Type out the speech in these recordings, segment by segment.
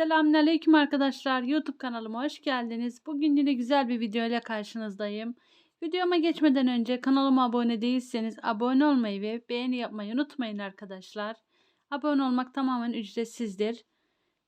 Selamünaleyküm arkadaşlar. YouTube kanalıma hoş geldiniz. Bugün yine güzel bir video ile karşınızdayım. Videoma geçmeden önce kanalıma abone değilseniz abone olmayı ve beğeni yapmayı unutmayın arkadaşlar. Abone olmak tamamen ücretsizdir.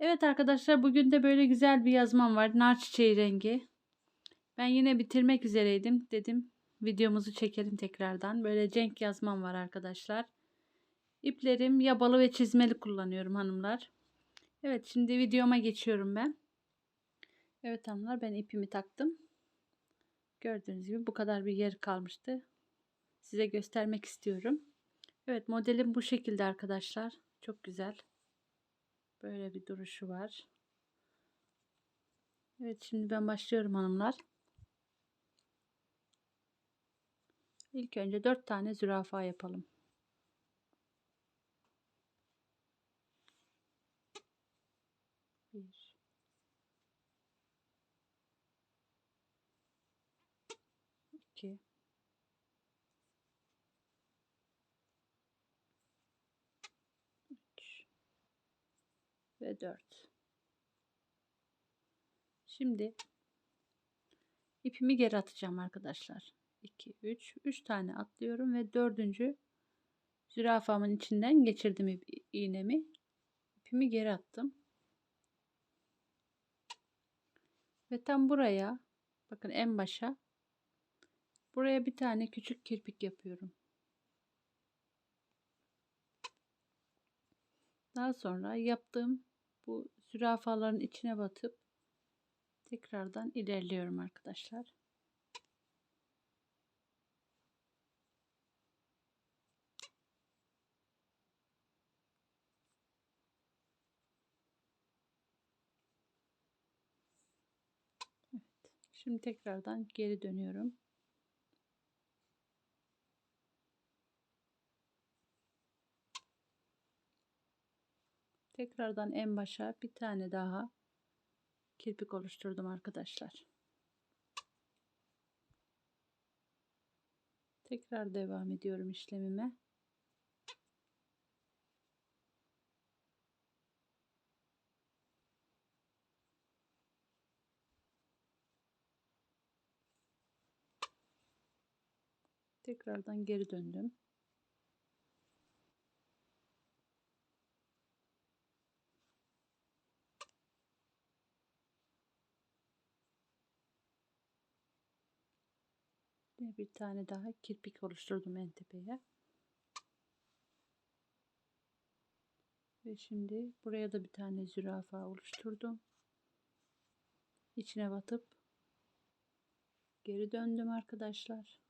Evet arkadaşlar bugün de böyle güzel bir yazmam var. Nar çiçeği rengi. Ben yine bitirmek üzereydim. Dedim videomuzu çekelim tekrardan. Böyle cenk yazmam var arkadaşlar. İplerim yabalı ve çizmeli kullanıyorum hanımlar. Evet şimdi videoma geçiyorum ben. Evet hanımlar ben ipimi taktım. Gördüğünüz gibi bu kadar bir yer kalmıştı. Size göstermek istiyorum. Evet modelim bu şekilde arkadaşlar. Çok güzel. Böyle bir duruşu var. Evet şimdi ben başlıyorum hanımlar. İlk önce 4 tane zürafa yapalım. Ve dört. Şimdi ipimi geri atacağım arkadaşlar. 2, 3, 3 tane atlıyorum ve dördüncü zürafamın içinden geçirdim iğnemi. İpimi geri attım. Ve tam buraya bakın en başa buraya bir tane küçük kirpik yapıyorum. Daha sonra yaptığım bu zürafaların içine batıp tekrardan ilerliyorum arkadaşlar. Şimdi tekrardan geri dönüyorum. Tekrardan en başa bir tane daha kirpik oluşturdum arkadaşlar. Tekrar devam ediyorum işlemime. Tekrardan geri döndüm. Bir tane daha kirpik oluşturdum en tepeye. Ve şimdi buraya da bir tane zürafa oluşturdum. İçine batıp geri döndüm arkadaşlar.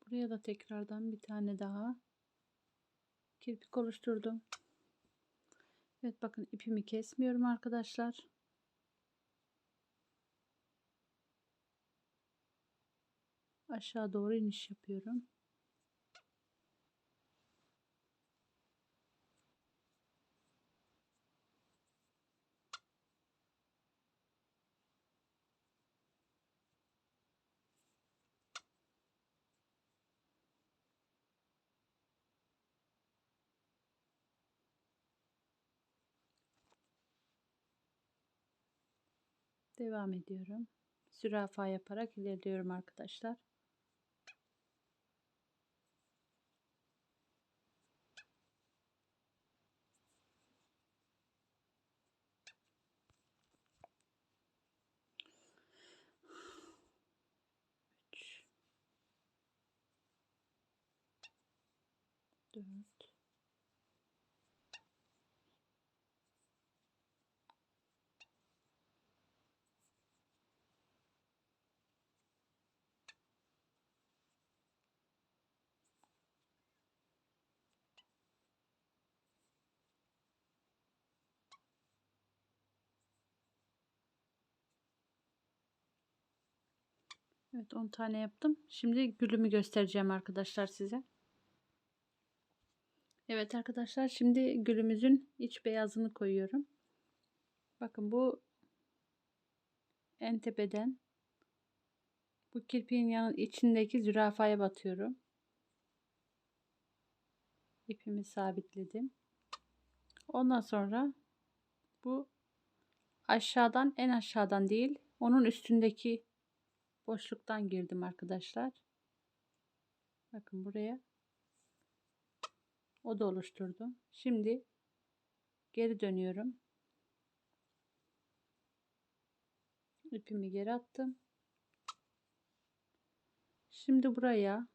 Buraya da tekrardan bir tane daha kirpik oluşturdum. Evet bakın ipimi kesmiyorum arkadaşlar. Aşağı doğru iniş yapıyorum. Devam ediyorum. Zürafa yaparak ilerliyorum arkadaşlar. Evet 10 tane yaptım. Şimdi gülümü göstereceğim arkadaşlar size. Evet arkadaşlar şimdi gülümüzün iç beyazını koyuyorum. Bakın bu en tepeden bu kirpiğin yanın içindeki zürafaya batıyorum. ipimi sabitledim. Ondan sonra bu aşağıdan en aşağıdan değil onun üstündeki boşluktan girdim arkadaşlar. Bakın buraya o da oluşturdum. Şimdi geri dönüyorum. İpimi geri attım. Şimdi buraya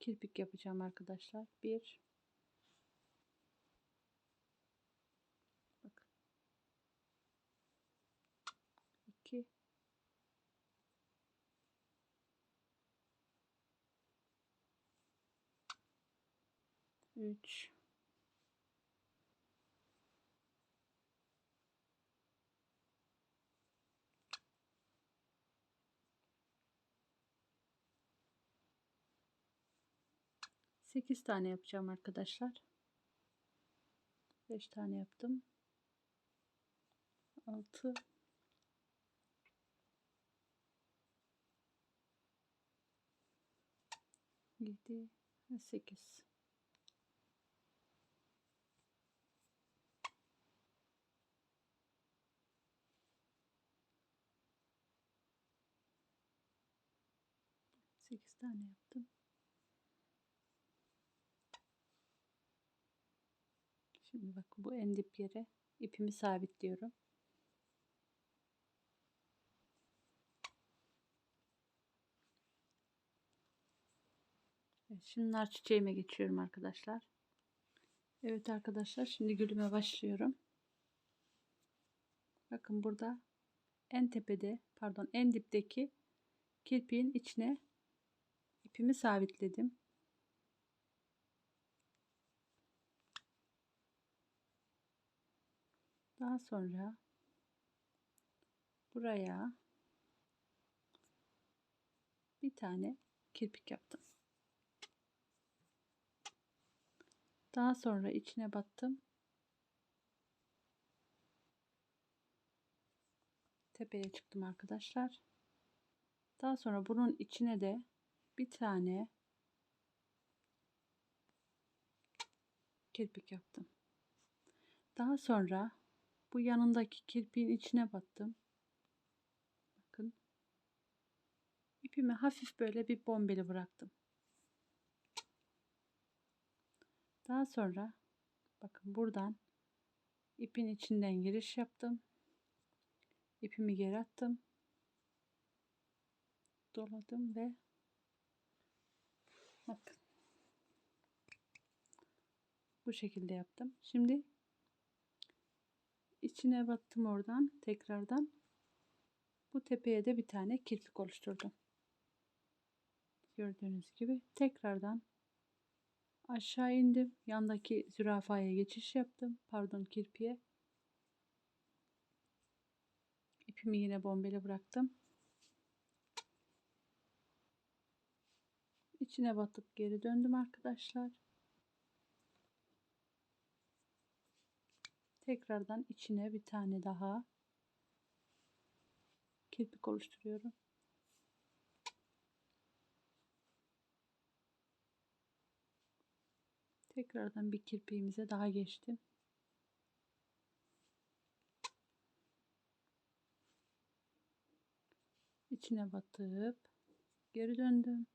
kirpik yapacağım arkadaşlar. Bir 3 8 tane yapacağım arkadaşlar. 5 tane yaptım. 6 7 ve 8 tane yaptım. Şimdi bak bu en dip yere ipimi sabitliyorum. Evet, şimdi nar çiçeğime geçiyorum arkadaşlar. Evet arkadaşlar şimdi gülüme başlıyorum. Bakın burada en tepede pardon en dipteki kirpiğin içine ipimi sabitledim. Daha sonra buraya bir tane kirpik yaptım. Daha sonra içine battım. Tepeye çıktım arkadaşlar. Daha sonra bunun içine de bir tane kirpik yaptım. Daha sonra bu yanındaki kirpiğin içine battım. Bakın. İpimi hafif böyle bir bombeli bıraktım. Daha sonra bakın buradan ipin içinden giriş yaptım. İpimi geri attım. Doladım ve bakın bu şekilde yaptım. Şimdi içine battım oradan tekrardan. Bu tepeye de bir tane kirpik oluşturdum. Gördüğünüz gibi tekrardan aşağı indim. Yandaki zürafaya geçiş yaptım. Pardon kirpiye. İpimi yine bombeli bıraktım. İçine batıp geri döndüm arkadaşlar. Tekrardan içine bir tane daha kirpik oluşturuyorum. Tekrardan bir kirpiğimize daha geçtim. İçine batıp geri döndüm.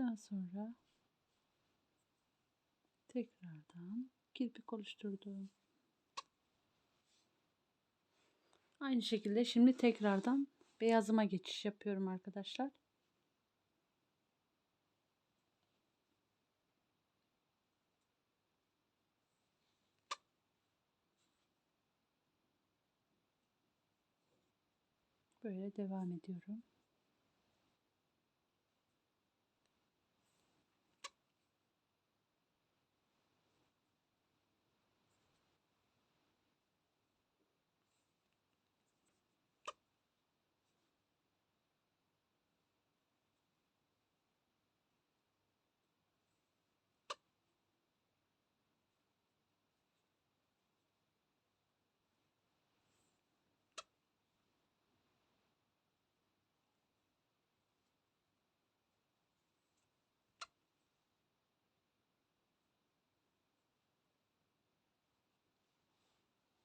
Daha sonra tekrardan kirpik oluşturdum. Aynı şekilde şimdi tekrardan beyazıma geçiş yapıyorum arkadaşlar. Böyle devam ediyorum.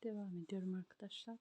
Devam ediyorum arkadaşlar.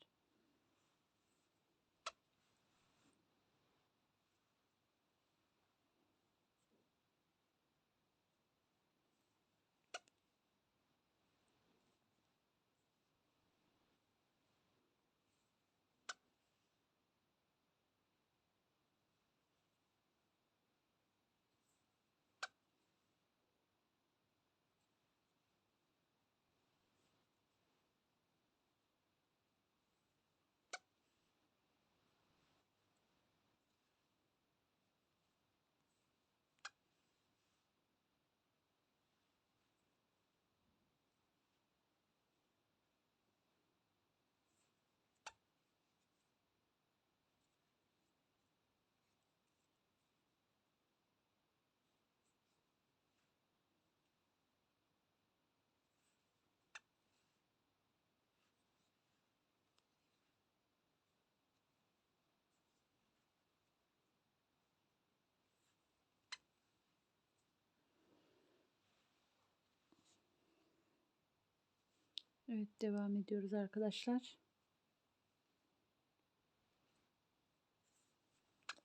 Evet devam ediyoruz arkadaşlar.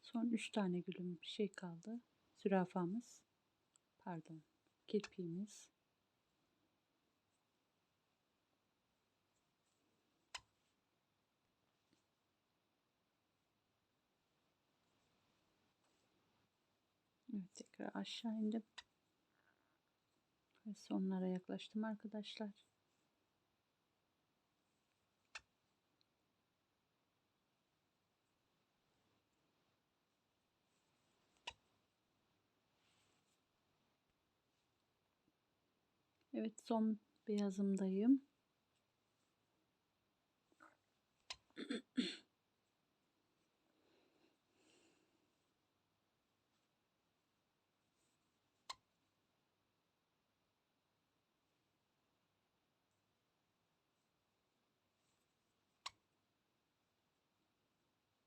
Son 3 tane gülüm bir şey kaldı. Zürafamız. Pardon. Kirpiğimiz. Evet tekrar aşağı indim. Ve sonlara yaklaştım arkadaşlar. Evet son beyazımdayım.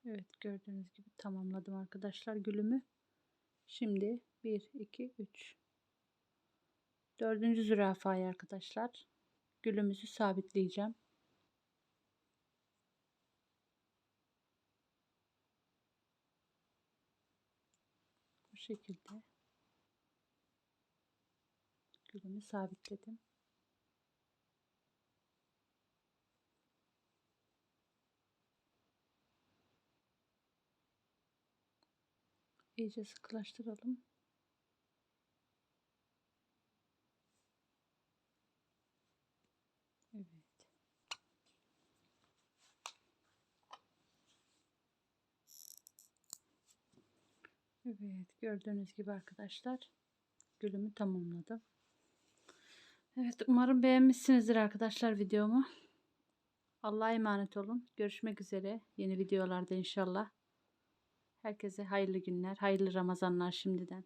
Evet gördüğünüz gibi tamamladım arkadaşlar gülümü. Şimdi 1 2 3 Dördüncü zürafayı arkadaşlar gülümüzü sabitleyeceğim. Bu şekilde gülümü sabitledim. İyice sıkılaştıralım. Evet. Evet gördüğünüz gibi arkadaşlar gülümü tamamladım. Evet umarım beğenmişsinizdir arkadaşlar videomu. Allah'a emanet olun. Görüşmek üzere yeni videolarda inşallah. Herkese hayırlı günler, hayırlı Ramazanlar şimdiden.